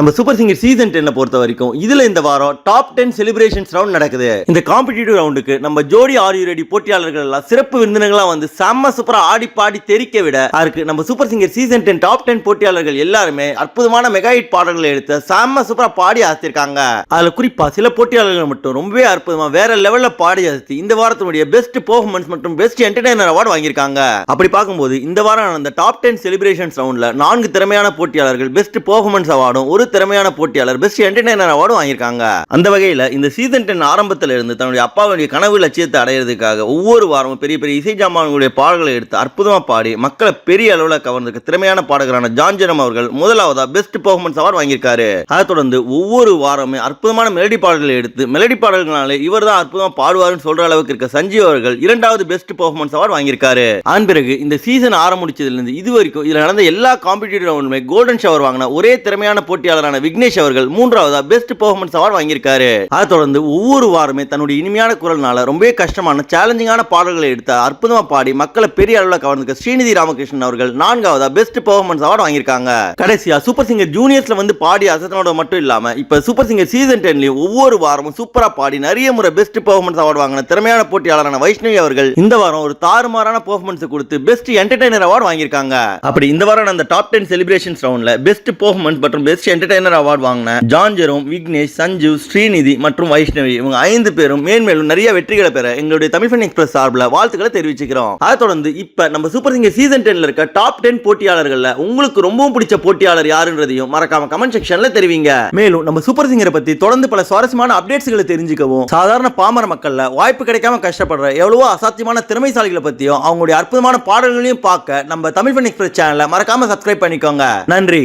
நம்ம super singer season டென்னை பொறுத்த வரைக்கும் இதுல இந்த வாரம் டாப் டென் செலிப்ரேஷன்ஸ் ரவுண்ட் நடக்குது. இந்த காம்படிட்டிவ் ரவுண்டுக்கு நம்ம ஜோடி ஆடியோ ரெடி போட்டியாளர்கள் எல்லாம் சிறப்பு விருந்தினர்களா வந்து செம்ம சூப்பரா ஆடி பாடி தெரிக்க விட அதுக்கு நம்ம super singer season ten top ten போட்டியாளர்கள் எல்லாருமே அற்புதமான மெகா ஹிட் பாடல்களை எடுத்து செம்ம சூப்பரா பாடி ஆசிருக்காங்க அதுல குறிப்பா சில போட்டியாளர்கள் மட்டும் ரொம்பவே அற்புதமா வேற லெவல்ல பாடி அசத்தி இந்த வாரத்தினுடைய பெஸ்ட் பெர்ஃபார்மன்ஸ் மற்றும் பெஸ்ட் என்டர்டைனர் அவார்டு வாங்கியிருக்காங்க. அப்படி பார்க்கும்போது இந்த வாரம் நடந்த டாப் டென் செலிப்ரேஷன்ஸ் ரவுண்ட்ல நான்கு திறமையான போட்டியாளர்கள் பெஸ்ட் பெர்ஃபார்மன்ஸ் அவார்டும் ஒரு திறமையான போட்டியாளர் பெஸ்ட் என்டர்டைனர் அவார்டும் வாங்கியிருக்காங்க. அந்த வகையில் இந்த சீசன் டென் ஆரம்பத்தில் இருந்து தன்னுடைய அப்பாவுடைய கனவு லட்சியத்தை அடையிறதுக்காக ஒவ்வொரு வாரமும் பெரிய பெரிய இசை ஜாமான்களுடைய பாடல்களை எடுத்து அற்புதமாக பாடி மக்களை பெரிய அளவில் கவர்ந்திருக்க திறமையான பாடகரான ஜான்ஜனம் அவர்கள் முதலாவதா பெஸ்ட் பெர்ஃபார்மன்ஸ் அவார்டு வாங்கியிருக்காரு. அதை தொடர்ந்து ஒவ்வொரு வாரமே அற்புதமான மெலடி பாடல்களை எடுத்து மெலடி பாடல்களாலே இவர் தான் அற்புதமாக பாடுவார்னு சொல்ற அளவுக்கு இருக்க சஞ்சீவ் அவர்கள் இரண்டாவது பெஸ்ட் பெர்ஃபார்மன்ஸ் அவார்டு வாங்கியிருக்காரு. அதன் பிறகு இந்த சீசன் ஆரம்பிச்சதுலேருந்து இது வரைக்கும் இதில் நடந்த எல்லா காம்படிட்டிவ் ரவுண்டுமே கோல்டன் ஷவர் வாங்கின ஒரே திறமையான போட்டியாளர் பாடகரான விக்னேஷ் அவர்கள் மூன்றாவதா பெஸ்ட் பெர்ஃபார்மன்ஸ் அவார்டு வாங்கியிருக்காரு. அதை தொடர்ந்து ஒவ்வொரு வாரமே தன்னுடைய இனிமையான குரல்னால ரொம்பவே கஷ்டமான சேலஞ்சிங்கான பாடல்களை எடுத்து அற்புதமா பாடி மக்களை பெரிய அளவில் கவர்ந்திருக்க ஸ்ரீநிதி ராமகிருஷ்ணன் அவர்கள் நான்காவதா பெஸ்ட் பெர்ஃபார்மன்ஸ் அவார்டு வாங்கியிருக்காங்க. கடைசியா சூப்பர் சிங்கர் ஜூனியர்ஸ்ல வந்து பாடி அசத்தனோட மட்டும் இல்லாம இப்ப சூப்பர் சிங்கர் சீசன் டென்லயும் ஒவ்வொரு வாரமும் சூப்பரா பாடி நிறைய முறை பெஸ்ட் பெர்ஃபார்மன்ஸ் அவார்டு வாங்கின திறமையான போட்டியாளரான வைஷ்ணவி அவர்கள் இந்த வாரம் ஒரு தாறுமாறான பெர்ஃபார்மன்ஸ் கொடுத்து பெஸ்ட் என்டர்டைனர் அவார்டு வாங்கியிருக்காங்க. அப்படி இந்த வாரம் அந்த டாப் டென் செலிபிரேஷன்ஸ் ரவுண்ட்ல பெஸ்ட் பெர்ஃபார்மன்ஸ் மற்றும் பெஸ்ட் என்டர்டைனர் அவார்டு வாங்கின ஜான் ஜெரோம் விக்னேஷ் சஞ்சீவ் ஸ்ரீநிதி மற்றும் வைஷ்ணவி இவங்க ஐந்து பேரும் மேன்மேலும் நிறைய வெற்றிகளை பெற எங்களுடைய தமிழ் ஃபன் எக்ஸ்பிரஸ் சார்பில் வாழ்த்துக்களை தெரிவிச்சுக்கிறோம். அதை தொடர்ந்து இப்ப நம்ம சூப்பர் சிங்கர் சீசன் டென்ல இருக்க டாப் டென் போட்டியாளர்கள்ல உங்களுக்கு ரொம்பவும் பிடிச்ச போட்டியாளர் யாருன்றதையும் மறக்காம கமெண்ட் செக்ஷன்ல தெரிவிங்க. மேலும் நம்ம சூப்பர் சிங்கரை பத்தி தொடர்ந்து பல சுவாரஸ்யமான அப்டேட்ஸ்களை தெரிஞ்சுக்கவும் சாதாரண பாமர மக்கள்ல வாய்ப்பு கிடைக்காம கஷ்டப்படுற எவ்வளவோ அசாத்தியமான திறமைசாலிகளை பத்தியும் அவங்களுடைய அற்புதமான பாடல்களையும் பார்க்க நம்ம தமிழ் ஃபன் எக்ஸ்பிரஸ் சேனலை மறக்காம சப்ஸ்கிரைப் பண்ணிக்கோங்க. நன்றி.